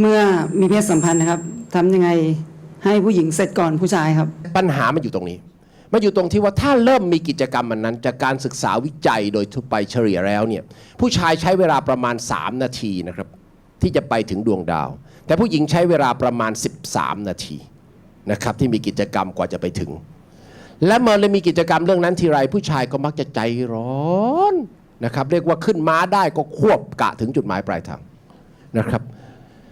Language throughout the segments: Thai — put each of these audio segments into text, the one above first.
เมื่อมีเพศสัมพันธ์นะครับทำยังไงให้ผู้หญิงเสร็จก่อนผู้ชายครับ ปัญหามันอยู่ตรงนี้ มันอยู่ตรงที่ว่าถ้าเริ่มมีกิจกรรมมันนั้น จากการศึกษาวิจัยโดยทั่วไปเฉลี่ยแล้วเนี่ยผู้ชายใช้เวลาประมาณ 3 นาทีนะครับ ที่จะไปถึงดวงดาว แต่ผู้หญิงใช้เวลาประมาณ 13 นาทีนะครับที่มีกิจกรรมกว่าจะไปถึง และเมื่อเลยมีกิจกรรมเรื่องนั้นทีไรผู้ชายก็มักจะใจร้อนนะครับเรียกว่าขึ้นม้าได้ก็ควบกะถึงจุดหมายปลายทางนะครับ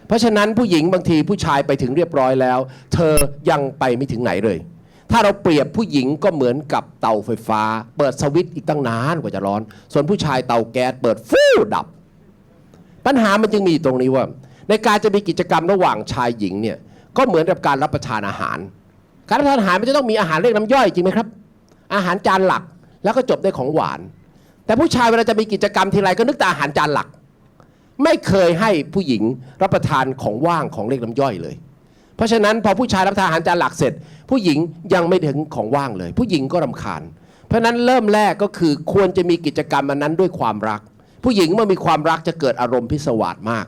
เพราะฉะนั้นผู้หญิงบางทีผู้ชายไปถึงเรียบร้อยแล้ว เธอยังไปไม่ถึงไหนเลย ถ้าเราเปรียบผู้หญิงก็เหมือนกับเตาไฟฟ้า เปิดสวิตช์อีกตั้งนานกว่าจะร้อน ส่วนผู้ชายเตาแก๊สเปิดฟู่ดับ ปัญหามันจึงมีตรงนี้ว่า ในการจะมีกิจกรรมระหว่างชายหญิงเนี่ยก็เหมือนกับการรับประทานอาหาร การรับประทานอาหารมันจะต้องมีอาหารเรียกน้ำย่อยจริงไหมครับ อาหารจานหลักแล้วก็จบด้วยของหวาน แต่ผู้ชายเวลาจะมีกิจกรรมทีไรก็นึกแต่อาหารจานหลัก ไม่เคยให้ผู้หญิงรับประทานของว่างของเล็กน้ำย่อยเลย เพราะฉะนั้นพอผู้ชายรับประทานอาหารจานหลักเสร็จ ผู้หญิงยังไม่ถึงของว่างเลย ผู้หญิงก็รำคาญ เพราะฉะนั้นเริ่มแรกก็คือควรจะมีกิจกรรมอันนั้นด้วยความรัก ผู้หญิงเมื่อมีความรักจะเกิดอารมณ์พิศวาสมาก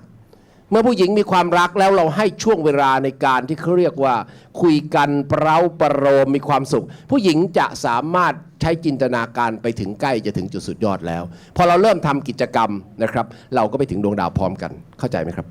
เมื่อผู้หญิงมีความรักแล้วเราให้ช่วงเวลาในการที่เขาเรียกว่า คุยกันเปร้าประโรมมีความสุข ผู้หญิงจะสามารถใช้จินตนาการไปถึงใกล้จะถึงจุดสุดยอดแล้ว พอเราเริ่มทำกิจกรรมนะครับ เราก็ไปถึงดวงดาวพร้อมกันเข้าใจไหมครับ